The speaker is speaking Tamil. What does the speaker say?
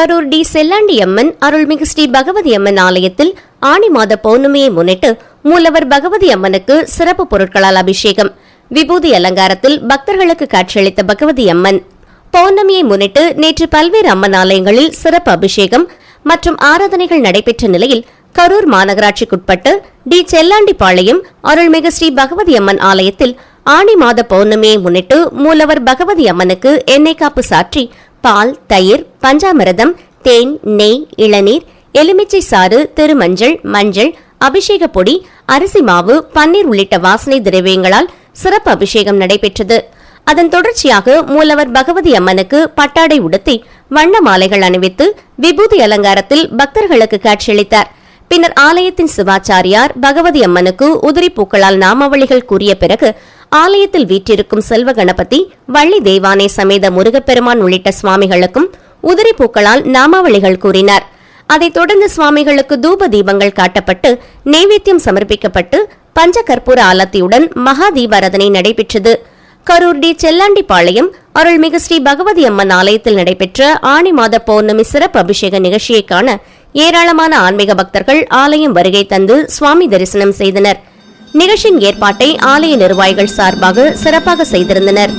கரூர் டி செல்லாண்டி அம்மன் அருள்மிகு ஸ்ரீ பகவதி அம்மன் ஆலயத்தில் ஆணி மாத பௌர்ணமியை முன்னிட்டு மூலவர் பகவதி அம்மனுக்கு சிறப்பு பொருட்களால் அபிஷேகம். விபூதி அலங்காரத்தில் பக்தர்களுக்கு காட்சியளித்த பகவதி அம்மன். பௌர்ணமியை முன்னிட்டு நேற்று பல்வேறு அம்மன் ஆலயங்களில் சிறப்பு அபிஷேகம் மற்றும் ஆராதனைகள் நடைபெற்ற நிலையில் கரூர் மாநகராட்சிக்குட்பட்டு டி செல்லாண்டிப்பாளையம் அருள்மிகு ஸ்ரீ பகவதி அம்மன் ஆலயத்தில் ஆணி மாத பௌர்ணமியை முன்னிட்டு மூலவர் பகவதி அம்மனுக்கு எண்ணெய் காப்பு சாற்றி பால் தயிர் பஞ்சாமிரதம் தேன் நெய் இளநீர் எலுமிச்சை சாறு திருமஞ்சள் மஞ்சள் அபிஷேக பொடி அரிசி மாவு பன்னீர் உள்ளிட்ட வாசனை திரவியங்களால் சிறப்பு அபிஷேகம் நடைபெற்றது. அதன் தொடர்ச்சியாக மூலவர் பகவதி அம்மனுக்கு பட்டாடை உடுத்தி வண்ண மாலைகள் அணிவித்து விபூதி அலங்காரத்தில் பக்தர்களுக்கு காட்சியளித்தார். பின்னர் ஆலயத்தின் சிவாச்சாரியார் பகவதி அம்மனுக்கு உதிரி பூக்களால் நாமாவளிகள் கூறிய பிறகு ஆலயத்தில் வீற்றிருக்கும் செல்வ கணபதி வள்ளி தெய்வானை சமேத முருகப்பெருமான் உள்ளிட்ட சுவாமிகளுக்கும் உதிரி பூக்களால் நாமாவளிகள் கூறினார். அதைத் தொடர்ந்து சுவாமிகளுக்கு தூப தீபங்கள் காட்டப்பட்டு நெய்வேத்தியம் சமர்ப்பிக்கப்பட்டு பஞ்ச கற்பூர ஆலத்தியுடன் மகா தீபாரதனை நடைபெற்றது. கரூர் டி செல்லாண்டிப்பாளையம் அருள்மிகு ஸ்ரீ பகவதி அம்மன் ஆலயத்தில் நடைபெற்ற ஆணி மாத பௌர்ணமி சிறப்பு அபிஷேக நிகழ்ச்சியை காண ஏராளமான ஆன்மீக பக்தர்கள் ஆலயம் வருகை தந்து சுவாமி தரிசனம் செய்தனர். நிகழ்ச்சியின் ஏற்பாட்டை ஆலய நிர்வாகிகள் சார்பாக சிறப்பாக செய்திருந்தனர்.